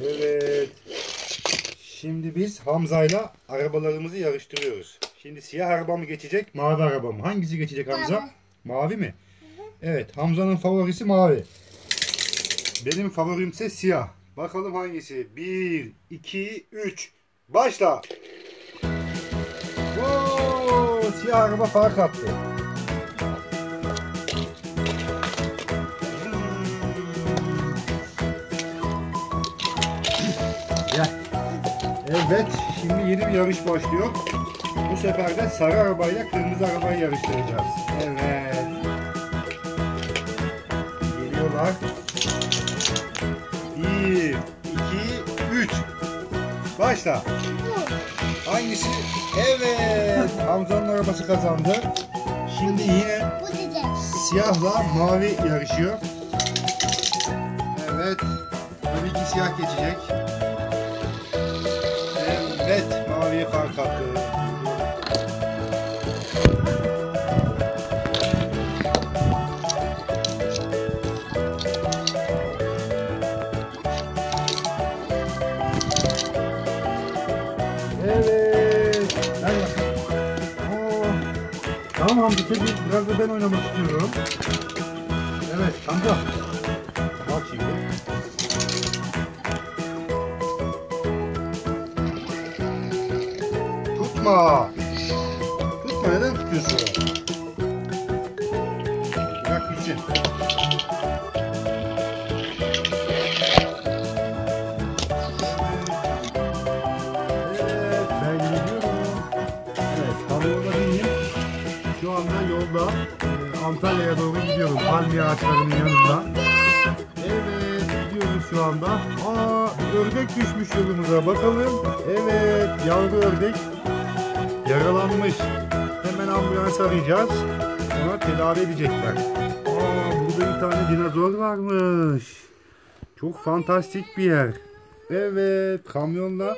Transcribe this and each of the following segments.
Evet. Şimdi biz Hamza'yla arabalarımızı yarıştırıyoruz. Şimdi siyah araba mı geçecek, mavi araba mı? Hangisi geçecek Hamza? Mavi. Mavi mi? Evet, Hamza'nın favorisi mavi. Benim favorim ise siyah. Bakalım hangisi? 1, 2, 3. Başla. Oo, siyah araba fark attı. Evet, şimdi yeni bir yarış başlıyor. Bu sefer de sarı arabayla kırmızı arabayı yarıştıracağız. Evet. Geliyorlar. Bir, iki, üç. Başla. Hangisi? Evet. Hamza'nın arabası kazandı. Şimdi yine siyahla mavi yarışıyor. Evet. Tabii ki siyah geçecek. Maviye fark. Evet. Tamam Hamdi peki biraz da ben oynamak istiyorum. Evet Hamza. Bak şimdi. Tutma. Tutma neden tutuyorsun? Bırak gitsin. Evet ben gidiyorum. Evet kamyona bindim. Şu anda yolda e, Antalya'ya doğru gidiyorum. Palmiye ağaçlarının yanında. Evet gidiyoruz şu anda. Aa ördek düşmüş yolumuza bakalım. Evet yavru ördek yaralanmış. Hemen ambulans arayacağız. Ona tedavi edecekler. Aa burada bir tane dinozor varmış. Çok fantastik bir yer. Evet kamyonla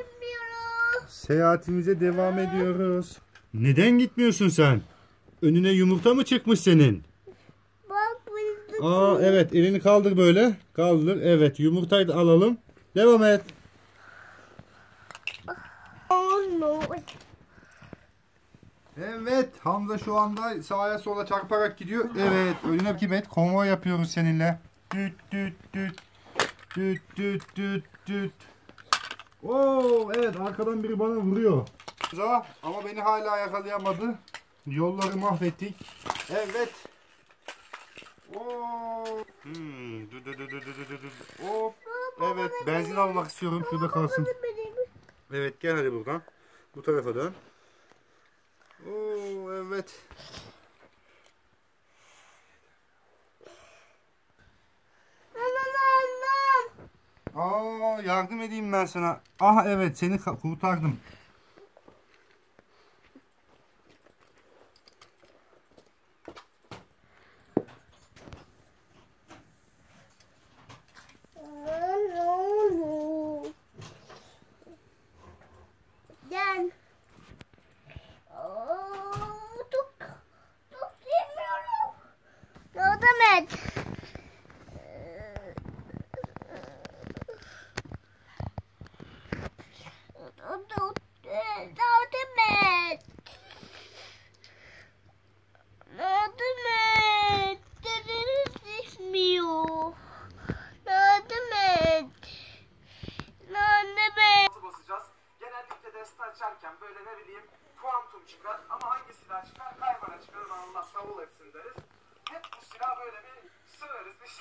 seyahatimize devam ediyoruz. Neden gitmiyorsun sen? Önüne yumurta mı çıkmış senin? Aa evet elini kaldır böyle. Kaldır. Evet yumurtayı da alalım. Devam et. Oh no. Evet Hamza şu anda sağa sola çarparak gidiyor. Evet önüne kim et? Konvoy yapıyoruz seninle. Düt düt düt. Düt düt düt düt. Oo evet arkadan biri bana vuruyor. Hamza ama beni hala yakalayamadı. Yolları mahvettik. Evet. Oo. Hmm. Dü. Evet benzin almak istiyorum. Şurada kalsın. Evet gel hadi buradan. Bu tarafa dön. Oo evet. Aa yardım edeyim ben sana. Ah evet seni kurtardım. Gel. Aa, Tuk. Tuk yemiyorum. Yardım et. Tuk. Yardım et. Yardım et. Dedeniz düşmüyor. Yardım et. Yardım et. altı basacağız. Genellikle deste açarken böyle ne bileyim kuantum çıkar ama hangi silah çıkar? Kaybana çıkar. Onu hep bu silah böyle bir sığarız bir şey-